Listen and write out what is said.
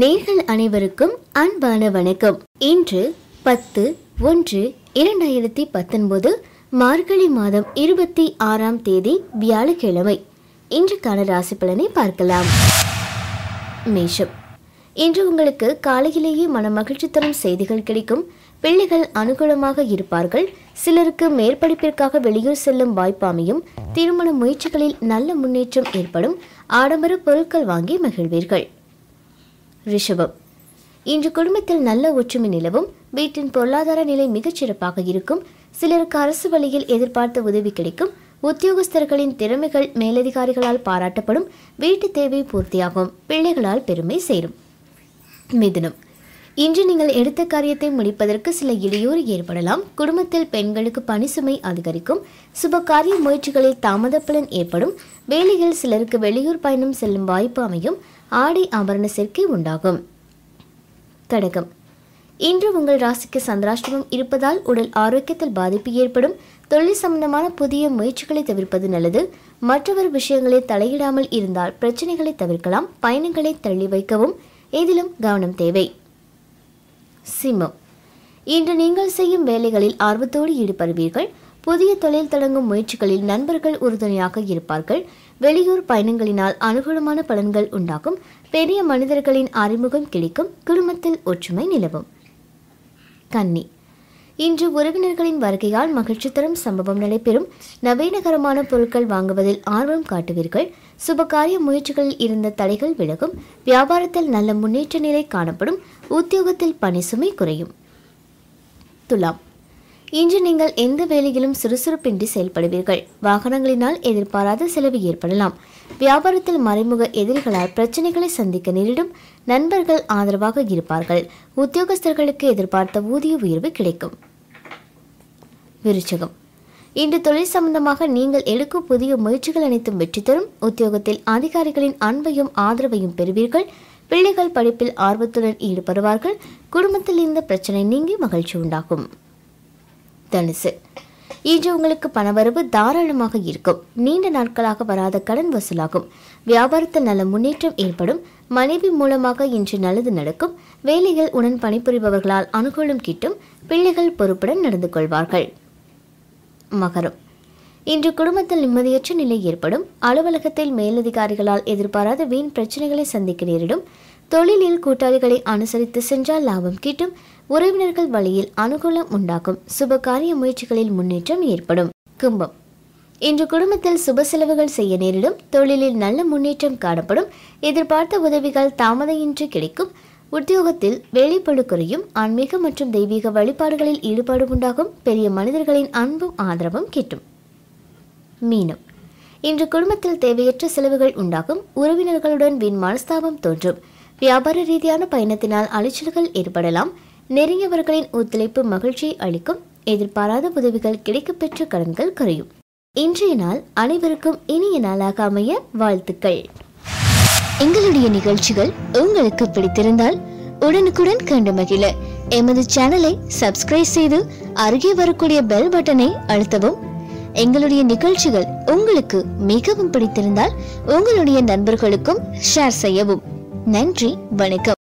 நேர்கள் அனைவருக்கும் அன்பான வணக்கம். இன்று பத்து ஒன்று இரண்டாயிரத்தி பத்தொன்பது மார்கழி மாதம் இருபத்தி ஆறாம் தேதி வியாழக்கிழமை. இன்றுக்கான ராசி பலனை பார்க்கலாம். மேஷம். இன்று உங்களுக்கு காலையிலேயே மனமகிழ்ச்சி தரும் செய்திகள் கிடைக்கும். பிள்ளைகள் அனுகூலமாக இருப்பார்கள். சிலருக்கு மேற்படிப்பிற்காக வெளியூர் செல்லும் வாய்ப்பாமையும் திருமண முயற்சிகளில் நல்ல முன்னேற்றம் ஏற்படும். ஆடம்பர பொருட்கள் வாங்கி மகிழ்வீர்கள். ரிஷபம். இன்று குடும்பத்தில் நல்ல ஒற்றுமை நிலவும் வீட்டின் பொருளாதார நிலை மிகச் சிறப்பாக இருக்கும் சிலருக்கு அரசு வழியில் எதிர்பார்த்த உதவி கிடைக்கும் உத்தியோகஸ்தர்களின் திறமைகள் மேலதிகாரிகளால் பாராட்டப்படும் வீட்டு தேவை பூர்த்தியாகும் பிள்ளைகளால் பெருமை சேரும். மிதுனம். இன்று நீங்கள் எடுத்த காரியத்தை முடிப்பதற்கு சில இடையூறு ஏற்படலாம். குடும்பத்தில் பெண்களுக்கு பணிசுமை அதிகரிக்கும். சுப காரிய முயற்சிகளில் தாமத பலன் ஏற்படும். வேலையில் சிலருக்கு வெளியூர் பயணம் செல்லும் வாய்ப்பு அமையும். ஆடை ஆபரண சேர்க்கை உண்டாகும். கடகம். இன்று உங்கள் ராசிக்கு சந்திராஷ்டமம் இருப்பதால் உடல் ஆரோக்கியத்தில் பாதிப்பு ஏற்படும். தொழில் சம்பந்தமான புதிய முயற்சிகளை தவிர்ப்பது நல்லது. மற்றவர் விஷயங்களை தலையிடாமல் இருந்தால் பிரச்சனைகளை தவிர்க்கலாம். பயணங்களை தள்ளி வைக்கவும். இதிலும் கவனம் தேவை. சிம்மம். இன்று நீங்கள் செய்யும் வேலைகளில் ஆர்வத்தோடு ஈடுபடுவீர்கள். புதிய தொழில் தொடங்கும் முயற்சிகளில் நண்பர்கள் உறுதுணையாக இருப்பார்கள். வெளியூர் பயணங்களினால் அனுகூலமான பலன்கள் உண்டாகும். பெரிய மனிதர்களின் அறிமுகம் கிடைக்கும். குடும்பத்தில் ஒற்றுமை நிலவும். கன்னி. இன்று உறவினர்களின் வருகையால் மகிழ்ச்சி தரும் சம்பவம் நடைபெறும். நவீனகரமான பொருட்கள் வாங்குவதில் ஆர்வம் காட்டுவீர்கள். சுபகாரிய முயற்சிகளில் இருந்த தடைகள் விலகும். வியாபாரத்தில் நல்ல முன்னேற்ற நிலை காணப்படும். உத்தியோகத்தில் பணி சுமை குறையும். துலாம். இன்று நீங்கள் எந்த வேலையிலும் சுறுசுறுப்பின்றி செயல்படுவீர்கள். வாகனங்களினால் எதிர்பாராத செலவு ஏற்படலாம். வியாபாரத்தில் மறைமுக எதிரிகளால் பிரச்சனைகளை சந்திக்க நேரிடும் நண்பர்கள் ஆதரவாக இருப்பார்கள். உத்தியோகஸ்தர்களுக்கு எதிர்பார்த்த ஊதிய உயர்வு கிடைக்கும். விருச்சகம். இன்று தொழில் சம்பந்தமாக நீங்கள் எடுக்கும் புதிய முயற்சிகள் அனைத்தும் வெற்றி தரும். உத்தியோகத்தில் அதிகாரிகளின் அன்பையும் ஆதரவையும் பெறுவீர்கள். பிள்ளைகள் படிப்பில் ஆர்வத்துடன் ஈடுபடுவார்கள். குடும்பத்தில் இருந்த பிரச்சனை நீங்கி மகிழ்ச்சி உண்டாகும். தனுசு. இன்று உங்களுக்கு பணவரவு தாராளமாக இருக்கும். நீண்ட நாட்களாக வராத கடன் வசூலாகும். வியாபாரத்தில் நல்ல முன்னேற்றம் ஏற்படும். மனைவி மூலமாக இன்று நல்லது நடக்கும். வேலைகள் உடன் பணிபுரிபவர்களால் அனுகூலம் கிட்டும். பிள்ளைகள் பொறுப்புடன் நடந்து கொள்வார்கள். மகரம். இன்று குடும்பத்தில் நிம்மதியற்ற நிலை ஏற்படும். அலுவலகத்தில் மேலதிகாரிகளால் எதிர்பாராத வீண் பிரச்சனைகளை சந்திக்க நேரிடும். தொழிலில் கூட்டாளிகளை அனுசரித்து சென்றால் லாபம் கிட்டும். உறவினர்கள் வழியில் அனுகூலம் உண்டாகும் சுப காரிய முயற்சிகளில் முன்னேற்றம் ஏற்படும். கும்பம். இன்று குடும்பத்தில் சுப செலவுகள் செய்ய நேரிடும். தொழிலில் நல்ல முன்னேற்றம் காணப்படும். எதிர்பார்த்த உதவிகள் தாமதையின்றி கிடைக்கும். உத்தியோகத்தில் வேலைப்பழு குறையும். ஆன்மீக மற்றும் தெய்வீக வழிபாடுகளில் ஈடுபாடு உண்டாகும். பெரிய மனிதர்களின் அன்பும் ஆதரவும் கிட்டும். மீனம். இன்று குடும்பத்தில் தேவையற்ற செலவுகள் உண்டாகும். உறவினர்களுடன் வீண் மனஸ்தாபம் தோன்றும். வியாபார ரீதியான பயணத்தினால் அலைச்சல்கள் ஏற்படலாம். நெருங்கியவர்களின் ஒத்துழைப்பு மகிழ்ச்சியை அளிக்கும் எதிர்பாராத உதவிகள் கிடைக்கப்பெற்ற கடன்கள் குறையும். இன்றைய நாள் அனைவருக்கும் இனிய நாளாக அமைய வாழ்த்துக்கள். எங்களுடைய நிகழ்ச்சிகள் உங்களுக்கு பிடித்திருந்தால் உடனுக்குடன் கண்டு மகிழ. எமது சேனலை சப்ஸ்கிரைப் செய்து அருகே வரக்கூடிய பெல் பட்டனை அழுத்தவும். எங்களுடைய நிகழ்ச்சிகள் உங்களுக்கு மிகவும் பிடித்திருந்தால் உங்களுடைய நண்பர்களுக்கும் ஷேர் செய்யவும். நன்றி வணக்கம்.